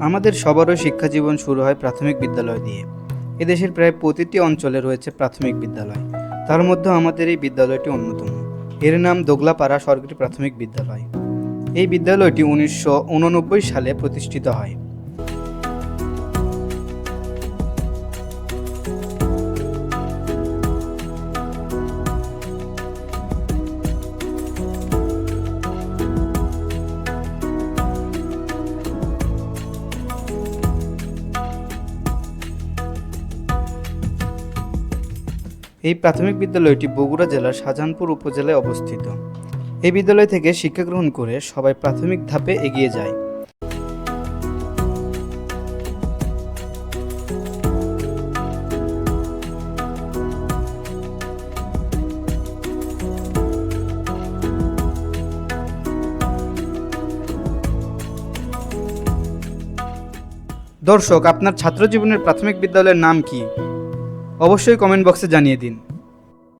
আমাদের সবারও শিক্ষা জীবন শুরু হয় প্রাথমিক বিদ্যালয় দিয়ে। এদেশের প্রায় প্রতিটি অঞ্চলে রয়েছে প্রাথমিক বিদ্যালয়। তার মধ্যে আমাদের এই বিদ্যালয়টি অন্যতম। এর নাম দোগলাপাড়া সরকারি প্রাথমিক বিদ্যালয়। এই বিদ্যালয়টি উনিশশো উননব্বই সালে প্রতিষ্ঠিত হয়। এই প্রাথমিক বিদ্যালয়টি বগুড়া জেলার শাহজাহানপুর উপজেলায় অবস্থিত। এই বিদ্যালয় থেকে শিক্ষা গ্রহণ করে সবাই প্রাথমিক ধাপে এগিয়ে যায়। দর্শক, আপনার ছাত্র জীবনের প্রাথমিক বিদ্যালয়ের নাম কি? অবশ্যই কমেন্ট বক্সে জানিয়ে দিন।